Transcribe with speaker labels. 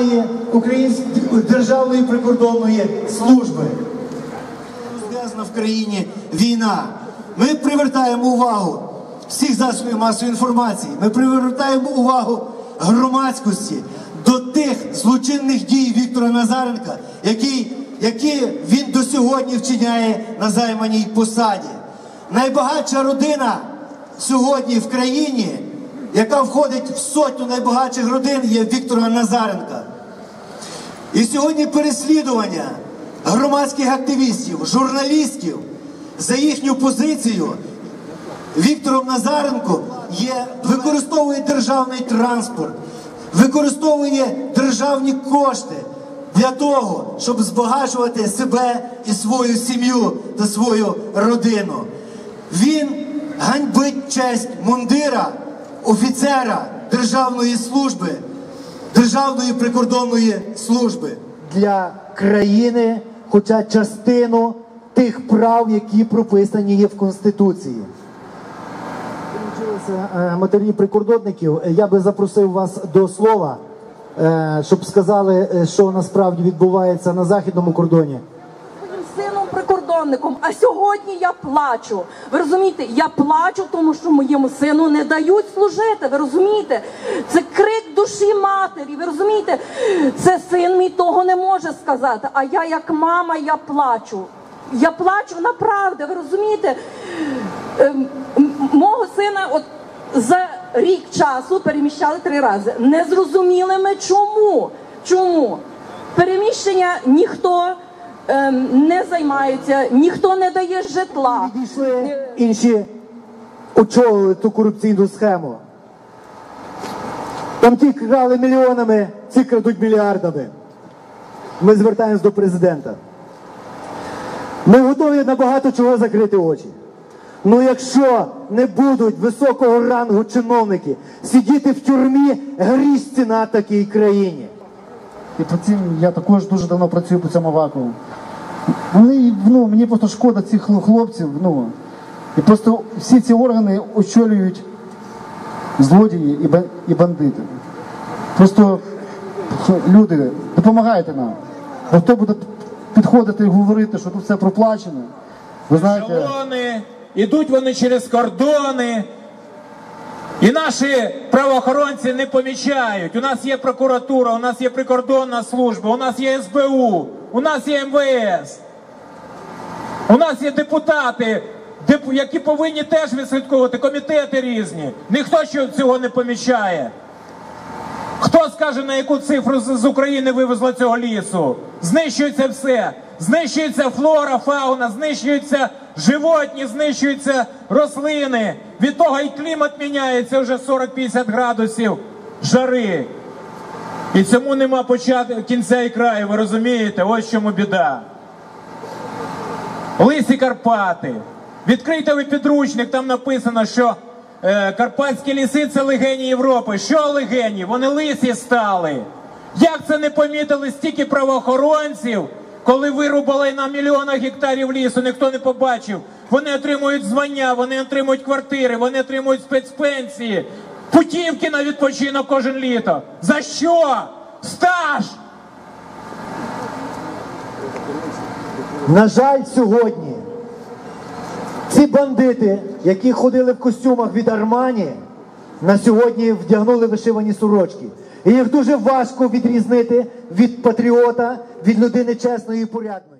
Speaker 1: армії, української державної прикордонної служби. Розв'язана в країні війна. Ми привертаємо увагу всіх засобів масової інформації. Ми привертаємо увагу громадськості до тих злочинних дій Віктора Назаренка, які, які він до сьогодні вчиняє на займаній посаді. Найбагатша родина сьогодні в країні, яка входить в сотню найбагатших родин, є Віктора Назаренка. І сьогодні переслідування громадських активістів, журналістів за їхню позицію Віктором Назаренком є, використовує державний транспорт, використовує державні кошти для того, щоб збагачувати себе і свою сім'ю та свою родину. Він ганьбить честь мундира, офіцера державної служби, державної прикордонної служби для країни, хоча частину тих прав, які прописані є в Конституції. Е, Матері прикордонників, Е, я би запросив вас до слова, е, щоб сказали, що насправді відбувається на західному кордоні.
Speaker 2: сином прикордонником. А сьогодні я плачу. Ви розумієте, я плачу, тому що моєму сину не дають служити. Ви розумієте? Це крик душі матері. Ви розумієте? Це син мій того не може сказати. А я, як мама, я плачу. Я плачу направду, ви розумієте? Ем, мого сина, от за рік часу переміщали три рази. Не зрозуміли ми чому. Чому? Переміщення ніхто ем, не займається, ніхто не дає житла.
Speaker 1: Підійшли інші очолили ту корупційну схему. Там ті крали мільйонами, ці крадуть мільярдами. Ми звертаємось до президента. Ми готові на багато чого закрити очі. Ну якщо не будуть високого рангу чиновники сидіти в тюрмі, гріш ціна такій країні.
Speaker 3: І по цим я також дуже давно працюю по цьому вакууму. Вони, ну, мені просто шкода цих хлопців. Ну, і просто всі ці органи очолюють злодії і, ба- і бандити. Просто люди, допомагайте нам. Бо хто буде підходити і говорити, що тут все проплачено. Ви знаєте,
Speaker 4: Ешелони, ідуть вони через кордони. І наші правоохоронці не помічають. У нас є прокуратура, у нас є прикордонна служба, у нас є СБУ, у нас є МВС. У нас є депутати, деп- які повинні теж відслідковувати, комітети різні. Ніхто цього не помічає. Хто скаже, на яку цифру з України вивезло цього лісу? Знищується все. Знищується флора, фауна, знищуються животні, знищуються рослини. Від того і клімат міняється вже 40-50 градусів жари. І цьому нема початку кінця і краю, ви розумієте? Ось чому біда. Лисі Карпати. Відкрийте ви підручник, там написано, що е, Карпатські ліси це легені Європи. Що легені? Вони лисі стали. Як це не помітили стільки правоохоронців, коли вирубали на мільйонах гектарів лісу, ніхто не побачив. Вони отримують звання, вони отримують квартири, вони отримують спецпенсії, путівки на відпочинок кожен літо. За що? Стаж!
Speaker 1: На жаль, сьогодні ці бандити, які ходили в костюмах від Армані, на сьогодні вдягнули вишивані сорочки. І їх дуже важко відрізнити від патріота, від людини чесної і порядної.